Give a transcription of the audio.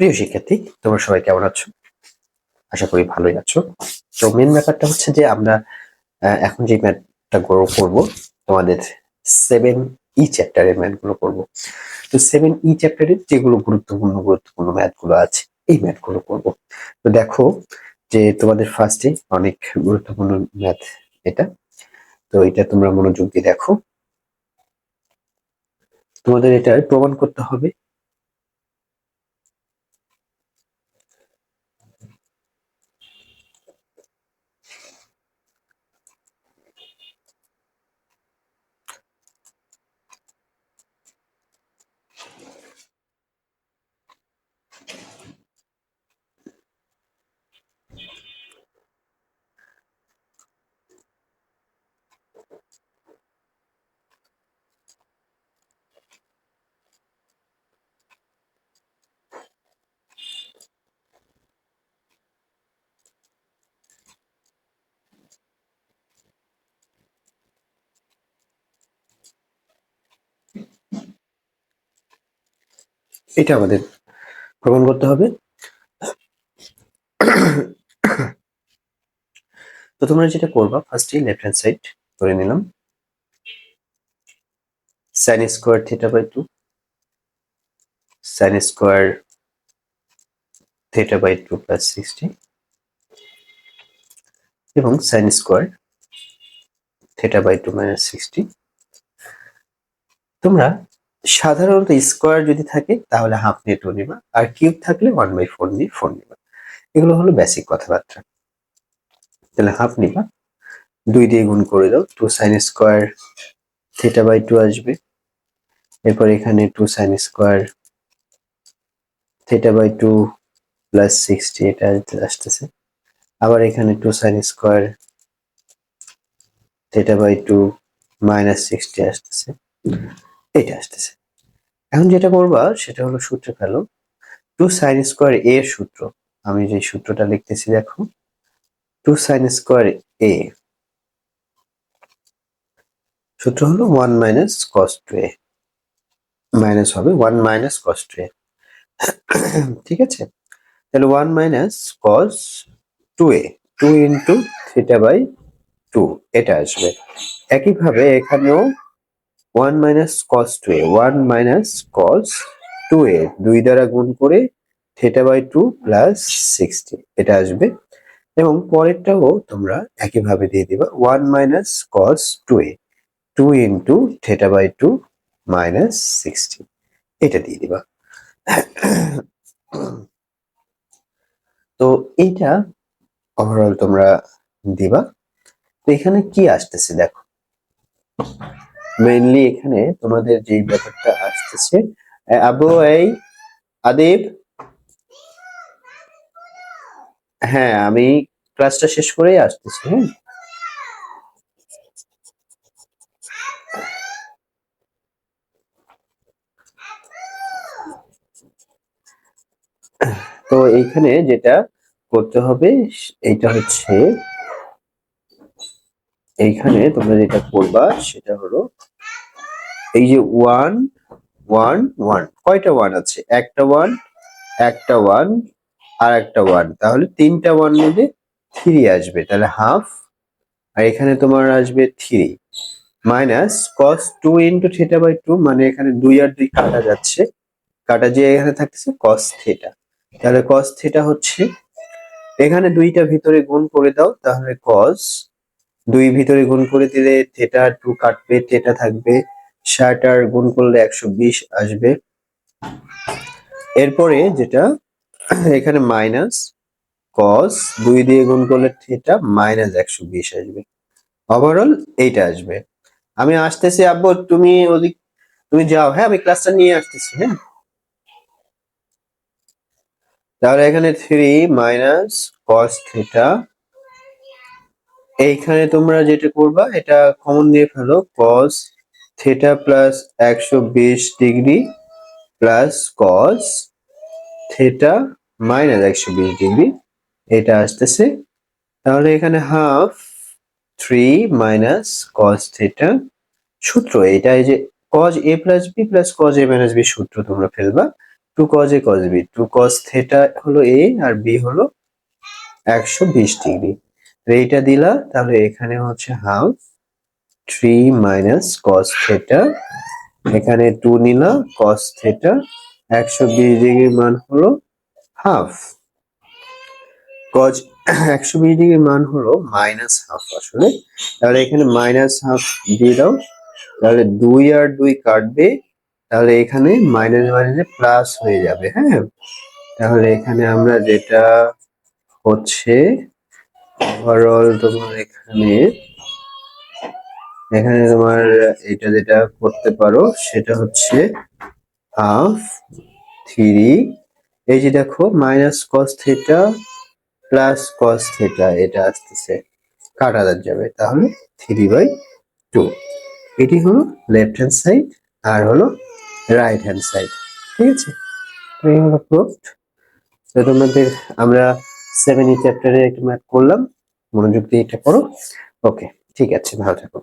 প্রিয় শিক্ষার্থী, তোমরা সবাই কেমন আছো? আশা করি ভালোই আছো। তো মেন ব্যাপারটা হচ্ছে যে আমরা এখন যে ম্যাথটা গ্রো করব, তোমাদের সেভেন ই চ্যাপ্টারের ম্যাথগুলো করব। তো সেভেন ই চ্যাপ্টারের যেগুলো গুরুত্বপূর্ণ গুরুত্বপূর্ণ ম্যাথগুলো আছে, এই ম্যাথগুলো করব। তো দেখো যে তোমাদের ফার্স্টে অনেক গুরুত্বপূর্ণ ম্যাথ এটা। তো এটা তোমরা মনোযোগ দিয়ে দেখো। তোমাদের এটা প্রমাণ করতে হবে এটা আমাদের প্রমাণ করতে হবে। তো তোমরা যেটা করবা ফার্স্টে লেফট হ্যান্ড সাইড করে নিলাম। Sine square theta by two sine square theta by two plus sixty এবং sine square theta by two minus sixty তোমরা সাধারণত স্কোয়ার যদি থাকে, তাহলে হাফ নিয়ে টু নিবা, আর কিউব থাকলে ওয়ান বাই ফোর নিয়ে ফোর নিবা। এগুলো হলো বেসিক কথাবার্তা। তাহলে হাফ নিবা। দুই দিয়ে গুণ করে দাও two sine square theta by two আসবে। এরপর এখানে two sine square theta by two plus sixty এটা আসতেছে। আবার এখানে two sine square theta by two minus sixty আসতেছে। এটা আসতেছে। এখন যেটা করবা, সেটা হলো সূত্র ফেলো। টু সাইন স্কোয়ার এ সূত্র। আমি যে সূত্রটা লিখতেছি, দেখো। টু সাইন স্কোয়ার এ সূত্র হলো one minus cos two A. Minus হবে one minus cos two A. ঠিক আছে? তাহলে one minus cos two A, two into theta by two, এটা আসবে। একইভাবে এখানেও one minus cos two A one minus cos two A দুই দ্বারা গুণ করে theta by two plus sixty এটা আসবে। এবং পরেরটাও তোমরা একইভাবে দিয়ে দিবা one minus cos two A two into theta by two minus sixty এটা দিয়ে দিবা। তো এইটা ওভারঅল তোমরা দিবা। তো এখানে কি আসতেছে দেখো। মেইনলি এখানে তোমাদের যে ব্যাপারটা আসতেছে আবু এই আদিব হ্যাঁ আমি ক্লাসটা শেষ করেই আসতেছি হ্যাঁ। তো এইখানে যেটা করতে হবে, এইটা হচ্ছে এইখানে তোমরা যেটা করবা সেটা হলো এই যে ওয়ান ওয়ান ওয়ান কয়টা ওয়ান আছে? একটা ওয়ান একটা ওয়ান আর একটা ওয়ান তাহলে তিনটা ওয়ান মধ্যে থ্রি আসবে। তাহলে হাফ আর এখানে তোমার আসবে three minus cos two into theta by two মানে এখানে দুই আর দুই কাটা যাচ্ছে। কাটা যে এখানে থাকছে কস থিটা তাহলে কস থিটা হচ্ছে, এখানে দুইটা ভিতরে গুণ করে দাও, তাহলে কস দুই ভিতরে গুণ করে দিলে থেটা টু কাটবে থিটা থাকবে। ষাট আর গুণ করলে একশো বিশ আসবে। এরপরে যেটা, এখানে মাইনাস কস দুই দিয়ে গুণ করলে থিটা মাইনাস একশো বিশ আসবে। ওভারঅল এইটা আসবে। আমি আসতেছি আব্বু, তুমি ওদিক, তুমি যাও। হ্যাঁ আমি ক্লাসটা নিয়ে আসতেছি হ্যাঁ। তাহলে এখানে থ্রি মাইনাস কস থিটা এইখানে তোমরা যেটা করবা, এটা কমন নিয়ে ফেলো কস থিটা প্লাস একশো বিশ degree plus cos theta minus একশো বিশ ডিগ্রি। এটা আসতেছে। তাহলে এখানে half three minus cos theta সূত্র, এটা এই যে cos A plus B plus cos A minus B সূত্র তোমরা ফেলবা। Two cos A cos B two cos theta হলো এ আর বি হলো একশো বিশ ডিগ্রি। এইটা দিলা, তাহলে এখানে হচ্ছে half three minus cos theta এখানে টু নিলা কস থেটা একশো বিশ ডিগ্রির মান হলো হাফ কজ একশো বিশ ডিগ্রির মান হলো মাইনাস হাফ আসলে। তাহলে এখানে মাইনাস হাফ দিয়ে দাও, তাহলে দুই আর দুই কাটবে, তাহলে এখানে মাইনাস মাইনাসে প্লাস হয়ে যাবে হ্যাঁ? তাহলে এখানে আমরা যেটা হচ্ছে ওভারঅল তোমার এখানে এখানে তোমার এটা যেটা করতে পারো, সেটা হচ্ছে হাফ থ্রি এই যে দেখো minus cos theta plus cos theta এটা আসতেছে। কাটা যাবে, তাহলে থ্রি বাই টু এটি হলো লেফট হ্যান্ড সাইড আর হলো রাইট হ্যান্ড সাইড ঠিক আছে? এই হলো তো তোমাদের আমরা সেভেন ই চ্যাপ্টারে একটু ম্যাথ করলাম। মনোযোগ দিয়ে এটা করো ওকে ঠিক আছে, ভালো থাকো।